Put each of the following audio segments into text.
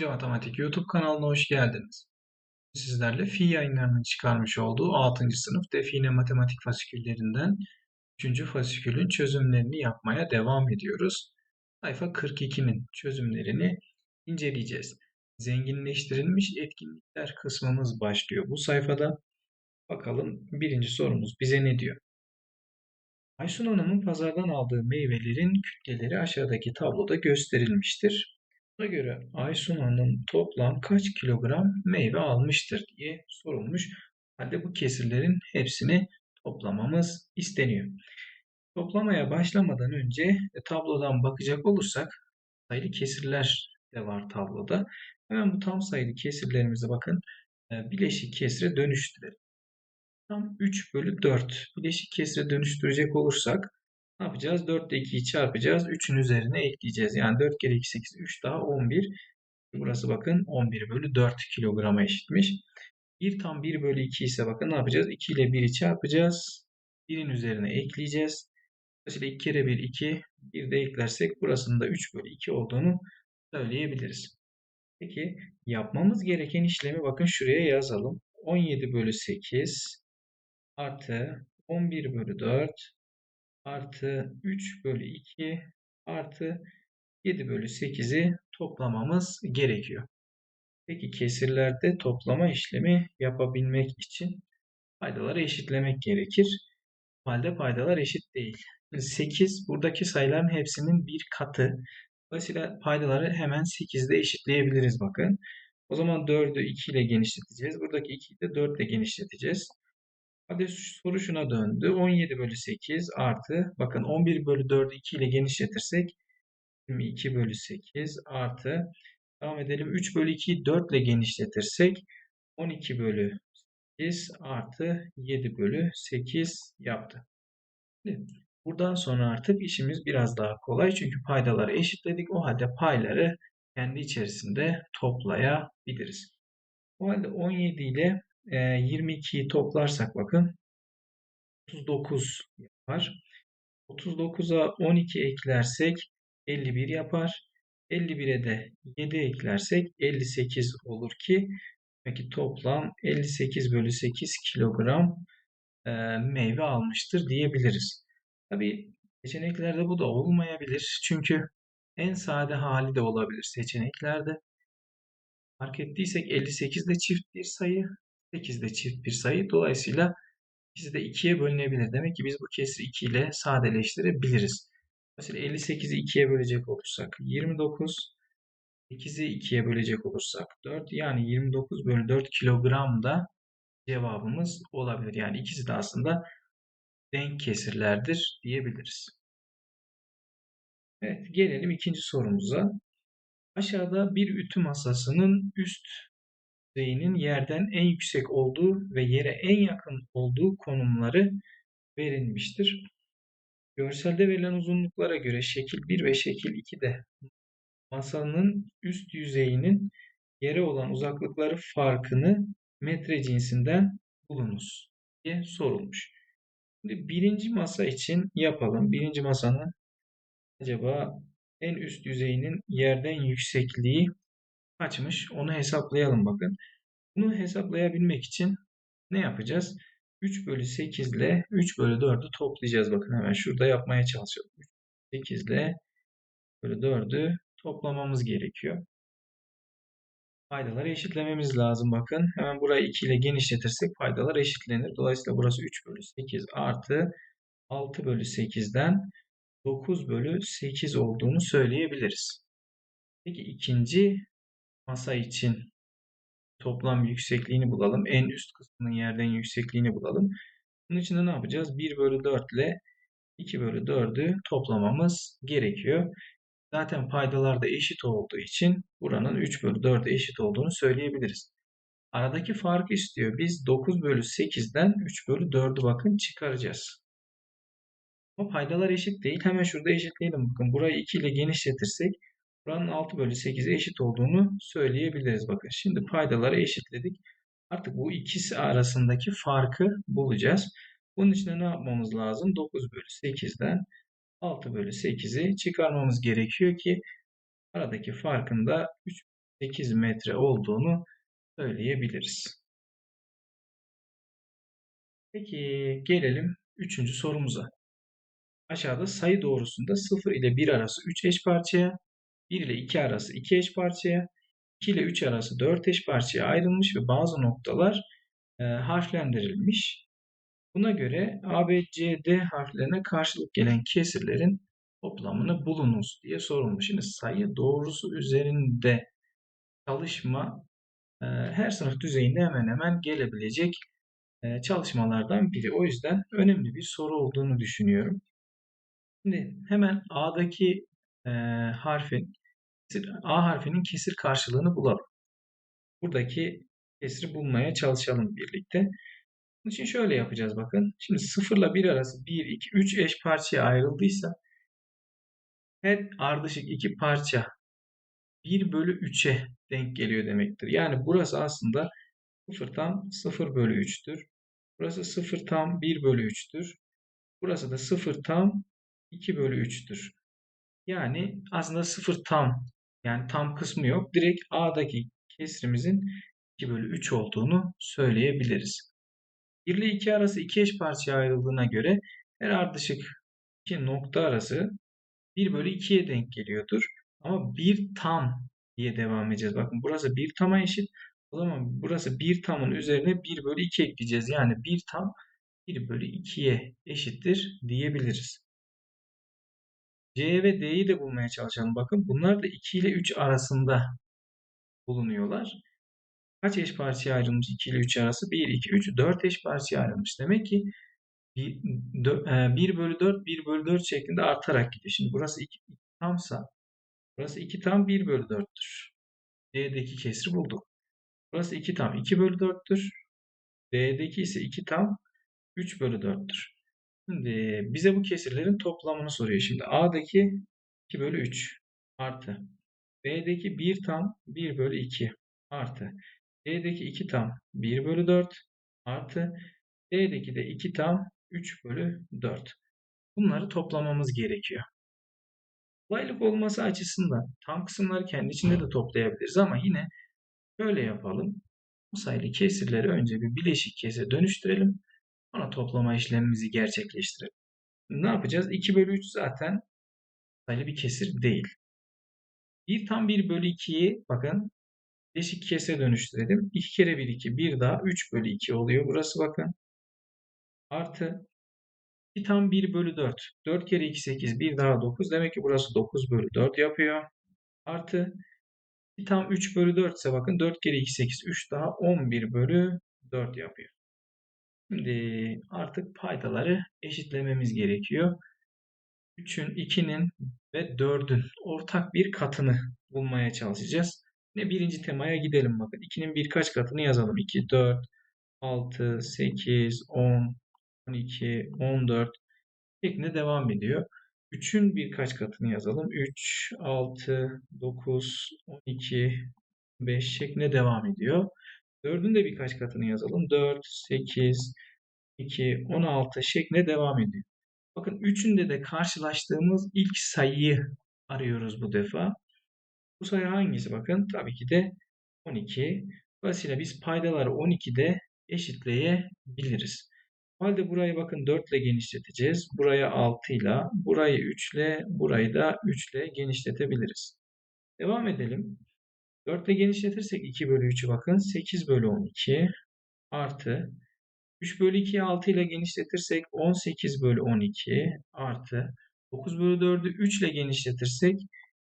Önce Matematik YouTube kanalına hoş geldiniz. Sizlerle Fi yayınlarının çıkarmış olduğu 6. sınıf define matematik fasiküllerinden 3. fasikülün çözümlerini yapmaya devam ediyoruz. Sayfa 42'nin çözümlerini inceleyeceğiz. Zenginleştirilmiş etkinlikler kısmımız başlıyor bu sayfada. Bakalım birinci sorumuz bize ne diyor? Aysun Hanım'ın pazardan aldığı meyvelerin kütleleri aşağıdaki tabloda gösterilmiştir. Buna göre Aysun Hanım toplam kaç kilogram meyve almıştır diye sorulmuş. Halde bu kesirlerin hepsini toplamamız isteniyor. Toplamaya başlamadan önce e, tablodan bakacak olursak sayılı kesirler de var tabloda. Hemen bu tam sayılı kesirlerimize bakın e, bileşik kesire dönüştürelim. Tam 3 bölü 4 bileşik kesire dönüştürecek olursak ne yapacağız? 4 ile 2'yi çarpacağız. 3'ün üzerine ekleyeceğiz. Yani 4 kere 2 8 3 daha 11. Burası bakın 11 bölü 4 kilograma eşitmiş. 1 tam 1 bölü 2 ise bakın ne yapacağız? 2 ile 1'i çarpacağız. 1'in üzerine ekleyeceğiz. Dolayısıyla 2 kere 1 2. 1 de eklersek burasının da 3 bölü 2 olduğunu söyleyebiliriz. Peki yapmamız gereken işlemi bakın şuraya yazalım. 17 bölü 8 artı 11 bölü 4 artı 3 bölü 2 artı 7 bölü 8'i toplamamız gerekiyor. Peki kesirlerde toplama işlemi yapabilmek için paydaları eşitlemek gerekir. Halde paydalar eşit değil. 8 buradaki sayıların hepsinin bir katı. Dolayısıyla paydaları hemen 8'de eşitleyebiliriz bakın. O zaman 4'ü 2 ile genişleteceğiz. Buradaki 2'yi de 4 ile genişleteceğiz. Hadi soru şuna döndü. 17 bölü 8 artı bakın 11 bölü 4'ü 2 ile genişletirsek 22 bölü 8 artı devam edelim 3 bölü 2'yi 4 ile genişletirsek 12 bölü 8 artı 7 bölü 8 yaptı. Buradan sonra artık işimiz biraz daha kolay çünkü paydaları eşitledik. O halde payları kendi içerisinde toplayabiliriz. O halde 17 ile 22'yi toplarsak bakın 39 yapar. 39'a 12 eklersek 51 yapar. 51'e de 7 eklersek 58 olur ki peki toplam 58 bölü 8 kilogram e, meyve almıştır diyebiliriz. Tabi seçeneklerde bu da olmayabilir. Çünkü en sade hali de olabilir seçeneklerde. Fark ettiysek 58 de çift bir sayı, 8 de çift bir sayı. Dolayısıyla ikisi de 2'ye bölünebilir. Demek ki biz bu kesri 2 ile sadeleştirebiliriz. Mesela 58'i 2'ye bölecek olursak 29, 8'i 2'ye bölecek olursak 4 yani 29 bölü 4 kilogram da cevabımız olabilir. Yani ikisi de aslında denk kesirlerdir diyebiliriz. Evet gelelim ikinci sorumuza. Aşağıda bir ütü masasının üst düzeyinin yerden en yüksek olduğu ve yere en yakın olduğu konumları verilmiştir. Görselde verilen uzunluklara göre şekil 1 ve şekil 2'de masanın üst yüzeyinin yere olan uzaklıkları farkını metre cinsinden bulunuz diye sorulmuş. Şimdi birinci masa için yapalım. Birinci masanın acaba en üst yüzeyinin yerden yüksekliği kaçmış? Onu hesaplayalım bakın. Bunu hesaplayabilmek için ne yapacağız? 3 bölü 8 ile 3 bölü 4'ü toplayacağız. Bakın hemen şurada yapmaya çalışalım. 8 ile bölü 4'ü toplamamız gerekiyor. Paydaları eşitlememiz lazım bakın. Hemen burayı 2 ile genişletirsek paydalar eşitlenir. Dolayısıyla burası 3 bölü 8 artı 6 bölü 8'den 9 bölü 8 olduğunu söyleyebiliriz. Peki ikinci masa için toplam yüksekliğini bulalım. En üst kısmının yerden yüksekliğini bulalım. Bunun için de ne yapacağız? 1 bölü 4 ile 2 bölü 4'ü toplamamız gerekiyor. Zaten paydalar da eşit olduğu için buranın 3 bölü 4'e eşit olduğunu söyleyebiliriz. Aradaki farkı istiyor. Biz 9 bölü 8'den 3 bölü 4'ü bakın çıkaracağız. Ama paydalar eşit değil. Hemen şurada eşitleyelim. Bakın burayı 2 ile genişletirsek buranın 6 bölü 8'e eşit olduğunu söyleyebiliriz. Bakın şimdi paydaları eşitledik. Artık bu ikisi arasındaki farkı bulacağız. Bunun için ne yapmamız lazım? 9 bölü 8'den 6 bölü 8'i çıkarmamız gerekiyor ki aradaki farkın da 3 8 metre olduğunu söyleyebiliriz. Peki gelelim üçüncü sorumuza. Aşağıda sayı doğrusunda 0 ile 1 arası 3 eş parçaya, 1 ile 2 arası 2 eş parçaya, 2 ile 3 arası 4 eş parçaya ayrılmış ve bazı noktalar e, harflendirilmiş. Buna göre A, B, C, D harflerine karşılık gelen kesirlerin toplamını bulunuz diye sorulmuş. Şimdi sayı doğrusu üzerinde çalışma e, her sınıf düzeyinde hemen hemen gelebilecek e, çalışmalardan biri. O yüzden önemli bir soru olduğunu düşünüyorum. Şimdi hemen A'daki e, harfin A harfinin kesir karşılığını bulalım. Buradaki kesiri bulmaya çalışalım birlikte. Bunun için şöyle yapacağız bakın. Şimdi 0 ile 1 arası 1, 2, 3 eş parçaya ayrıldıysa her ardışık iki parça 1 bölü 3'e denk geliyor demektir. Yani burası aslında 0 tam 0 bölü 3'tür. Burası 0 tam 1 bölü 3'tür. Burası da 0 tam 2 bölü 3'tür. Yani aslında 0 tam yani tam kısmı yok. Direkt A'daki kesrimizin 2 bölü 3 olduğunu söyleyebiliriz. 1 ile 2 arası 2 eş parçaya ayrıldığına göre her ardışık iki nokta arası 1 bölü 2'ye denk geliyordur. Ama 1 tam diye devam edeceğiz. Bakın burası 1 tama eşit. O zaman burası 1 tamın üzerine 1 bölü 2 ekleyeceğiz. Yani 1 tam 1 bölü 2'ye eşittir diyebiliriz. C ve D'yi de bulmaya çalışalım. Bakın bunlar da 2 ile 3 arasında bulunuyorlar. Kaç eş parçaya ayrılmış 2 ile 3 arası? 1, 2, 3, 4 eş parçaya ayrılmış. Demek ki 1, 1 bölü 4, 1 bölü 4 şeklinde artarak gidiyor. Şimdi burası 2 tamsa burası 2 tam 1 bölü 4'tür. D'deki kesri bulduk. Burası 2 tam 2 bölü 4'tür. D'deki ise 2 tam 3 bölü 4'tür. Şimdi bize bu kesirlerin toplamını soruyor. Şimdi A'daki 2 bölü 3 artı B'deki 1 tam 1 bölü 2 artı C'deki 2 tam 1 bölü 4 artı D'deki de 2 tam 3 bölü 4. Bunları toplamamız gerekiyor. Kolaylık olması açısından tam kısımları kendi içinde de toplayabiliriz ama yine şöyle yapalım. Bu sayılı kesirleri önce bir bileşik kesire dönüştürelim. Sonra toplama işlemimizi gerçekleştirelim. Ne yapacağız? 2 bölü 3 zaten sayılı bir kesir değil. 1 tam 1 bölü 2'yi bakın bileşik kesire dönüştürelim. 2 kere 1 2 bir daha 3 bölü 2 oluyor. Burası bakın. Artı 2 tam 1 bölü 4. 4 kere 2 8 bir daha 9. Demek ki burası 9 bölü 4 yapıyor. Artı 2 tam 3 bölü 4 ise bakın 4 kere 2 8 3 daha 11 bölü 4 yapıyor. Şimdi artık paydaları eşitlememiz gerekiyor. 3'ün, 2'nin ve 4'ün ortak bir katını bulmaya çalışacağız. Yine birinci temaya gidelim bakın. 2'nin birkaç katını yazalım. 2, 4, 6, 8, 10, 12, 14 şeklinde devam ediyor. 3'ün birkaç katını yazalım. 3, 6, 9, 12, 5 şeklinde devam ediyor. 4'ün de birkaç katını yazalım. 4, 8, 2, 16 şeklinde devam ediyor. Bakın üçünde de karşılaştığımız ilk sayıyı arıyoruz bu defa. Bu sayı hangisi? Bakın tabii ki de 12. Dolayısıyla biz paydaları 12'de eşitleyebiliriz. O halde burayı bakın 4 ile genişleteceğiz. Buraya 6 ile, burayı 3 ile, burayı da 3 ile genişletebiliriz. Devam edelim. 4 ile genişletirsek 2 bölü 3'ü bakın 8 bölü 12 artı 3 bölü 2'yi 6 ile genişletirsek 18 bölü 12 artı 9 bölü 4'ü 3 ile genişletirsek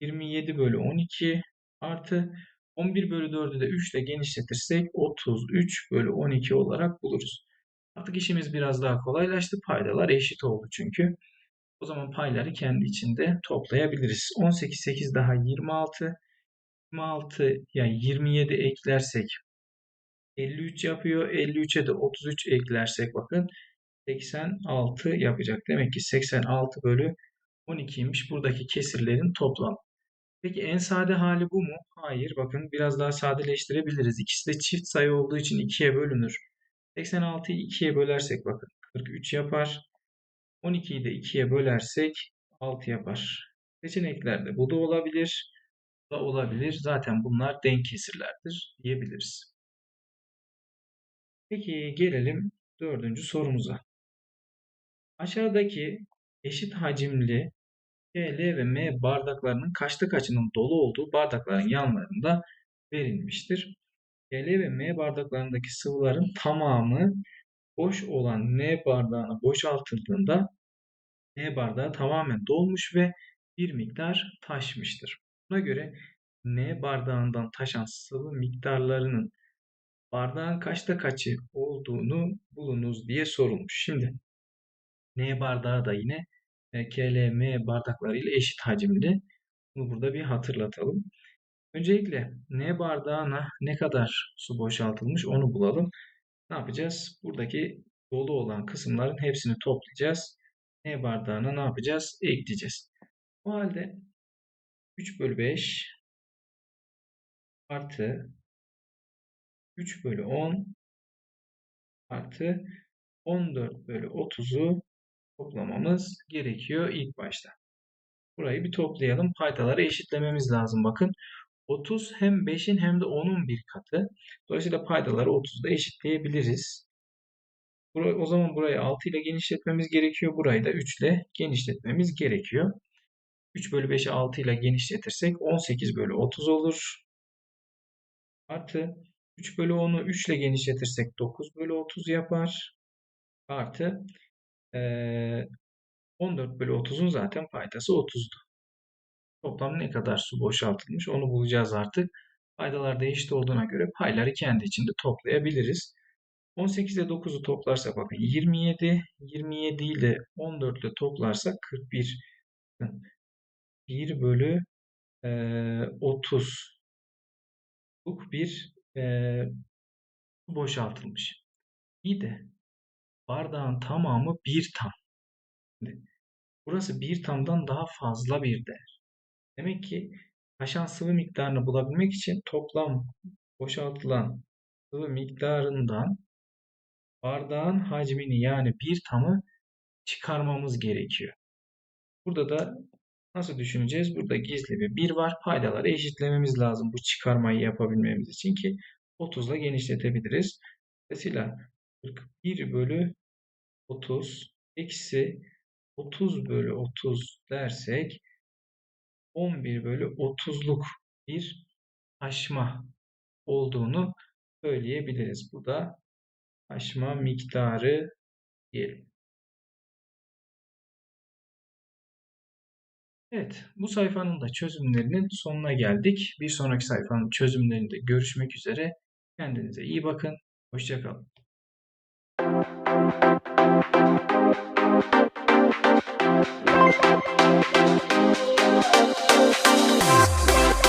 27 bölü 12 artı 11 bölü 4'ü de 3 ile genişletirsek 33 bölü 12 olarak buluruz. Artık işimiz biraz daha kolaylaştı. Paydalar eşit oldu çünkü. O zaman payları kendi içinde toplayabiliriz. 18, 8 daha 26. 26 yani 27 eklersek 53 yapıyor. 53'e de 33 eklersek bakın 86 yapacak. Demek ki 86 bölü 12'ymiş buradaki kesirlerin toplam. Peki en sade hali bu mu? Hayır. Bakın biraz daha sadeleştirebiliriz. İkisi de çift sayı olduğu için 2'ye bölünür. 86'yı 2'ye bölersek bakın 43 yapar. 12'yi de 2'ye bölersek 6 yapar. Seçeneklerde bu da olabilir. Da olabilir. Zaten bunlar denk kesirlerdir diyebiliriz. Peki gelelim dördüncü sorumuza. Aşağıdaki eşit hacimli K, L ve M bardaklarının kaçta kaçının dolu olduğu bardakların yanlarında verilmiştir. K, L ve M bardaklarındaki sıvıların tamamı boş olan N bardağına boşaltıldığında N bardağı tamamen dolmuş ve bir miktar taşmıştır. Buna göre N bardağından taşan sıvı miktarlarının bardağın kaçta kaçı olduğunu bulunuz diye sorulmuş. Şimdi N bardağı da yine e, KLM bardaklarıyla eşit hacimli. Bunu burada bir hatırlatalım. Öncelikle N bardağına ne kadar su boşaltılmış onu bulalım. Ne yapacağız? Buradaki dolu olan kısımların hepsini toplayacağız. N bardağına ne yapacağız? Ekleyeceğiz. O halde 3 bölü 5 artı 3 bölü 10 artı 14 bölü 30'u toplamamız gerekiyor ilk başta. Burayı bir toplayalım. Paydaları eşitlememiz lazım. Bakın 30 hem 5'in hem de 10'un bir katı. Dolayısıyla paydaları 30'da eşitleyebiliriz. O zaman burayı 6 ile genişletmemiz gerekiyor. Burayı da 3 ile genişletmemiz gerekiyor. 3 bölü 5'i 6 ile genişletirsek 18 bölü 30 olur. Artı 3 bölü 10'u 3 ile genişletirsek 9 bölü 30 yapar. Artı ee, 14 bölü 30'un zaten paydası 30'du. Toplam ne kadar su boşaltılmış onu bulacağız artık. Paydalar da eşit olduğuna göre payları kendi içinde toplayabiliriz. 18 ile 9'u toplarsak bakın 27. 27 ile 14 ile toplarsak 41. 1 bölü e, 30 bir e, boşaltılmış. İyi de bardağın tamamı bir tam. Burası bir tamdan daha fazla bir değer. Demek ki taşan sıvı miktarını bulabilmek için toplam boşaltılan sıvı miktarından bardağın hacmini yani bir tamı çıkarmamız gerekiyor. Burada da nasıl düşüneceğiz? Burada gizli bir 1 var. Paydaları eşitlememiz lazım bu çıkarmayı yapabilmemiz için ki 30 ile genişletebiliriz. Dolayısıyla 41 bölü 30 eksi 30 bölü 30 dersek 11 bölü 30'luk bir taşma olduğunu söyleyebiliriz. Bu da taşma miktarı diyelim. Evet, bu sayfanın da çözümlerinin sonuna geldik. Bir sonraki sayfanın çözümlerinde görüşmek üzere. Kendinize iyi bakın. Hoşçakalın. Thank you.